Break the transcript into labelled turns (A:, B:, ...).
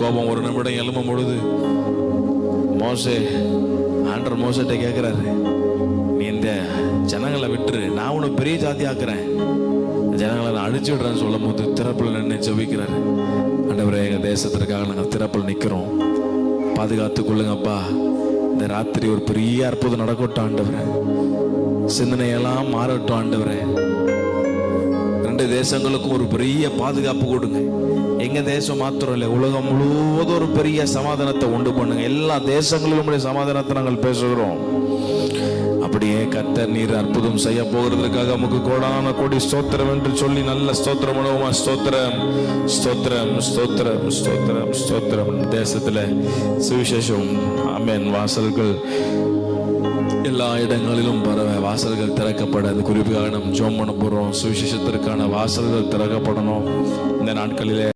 A: கோபம் ஒரு நிமிடம் எழும்பும் பொழுது மோசே ஆண்டர் மோசட்ட கேட்குறாரு நீ இந்த ஜனங்களை விட்டுரு. நான் உன்னை பெரிய ஜாதி ஆக்குறேன் ஜனங்களை நான் அழிச்சு விடுறேன்னு சொல்லும் போது திறப்பில் நின்று ஜபிக்கிறாரு. ஆண்டவரே எங்கள் தேசத்திற்காக நாங்கள் திறப்பில் நிற்கிறோம் பாதுகாத்து கொள்ளுங்கப்பா. இந்த ராத்திரி ஒரு பெரிய அற்புதம் நடக்கட்டும் ஆண்டவரே. சிந்தனையெல்லாம் மாறட்டும் ஆண்டவரே. ரெண்டு தேசங்களுக்கும் ஒரு பெரிய பாதுகாப்பு கொடுங்க. எங்க தேசம் மாத்திரம் இல்லை உலகம் முழுவதும் ஒரு பெரிய சமாதானத்தை உண்டு பண்ணுங்க. எல்லா தேசங்களிலும் சமாதானத்தை நாங்கள் பேசுகிறோம். அப்படியே கத்த நீர் அற்புதம் செய்ய போகிறதுக்காக நமக்கு கோடான கோடி ஸ்தோத்திரம் என்று சொல்லி நல்ல ஸ்தோத்திரம் உணவுமா? ஸ்தோத்திரம் ஸ்தோத்திரம் ஸ்தோத்திரம் ஸ்தோத்திரம் ஸ்தோத்திரம். தேசத்துல சுவிசேஷம் அமேன் வாசல்கள் இடங்களிலும் பரவ வாசல்கள் திறக்கப்பட அந்த குறிப்பாக நம்ம ஜோம் பண்ண போகிறோம் சுவிசேஷத்திற்கான வாசல்கள் திறக்கப்படணும். இந்த நாட்களிலே